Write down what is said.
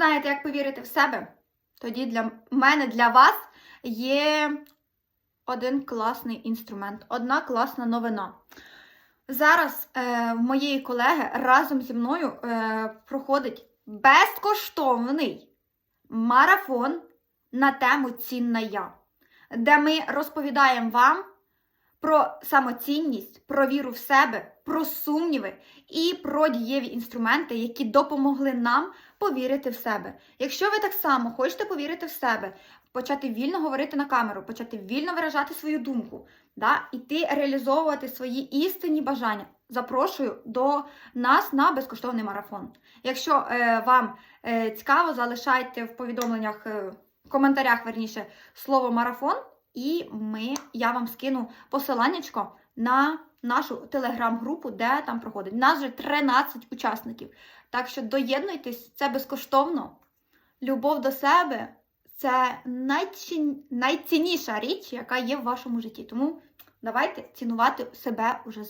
Знаєте, як повірити в себе? Тоді для мене, для вас є один класний інструмент, одна класна новина. Зараз е, моєї колеги разом зі мною е, проходить безкоштовний марафон на тему Цінна я, де ми розповідаємо вам про самоцінність, про віру в себе, про сумніви і про дієві інструменти, які допомогли нам повірити в себе. Якщо ви так само хочете повірити в себе, почати вільно говорити на камеру, почати вільно виражати свою думку, да, іти реалізовувати свої істинні бажання, запрошую до нас на безкоштовний марафон. Якщо е, вам е, цікаво, залишайте в повідомленнях, е, в коментарях верніше слово марафон, і ми, я вам скину посиланнячко на нашу телеграм-групу, де там проходить. Нас вже 13 учасників. Так що доєднуйтесь, це безкоштовно. Любов до себе це найцін... найцінніша річ, яка є в вашому житті. Тому давайте цінувати себе уже зараз.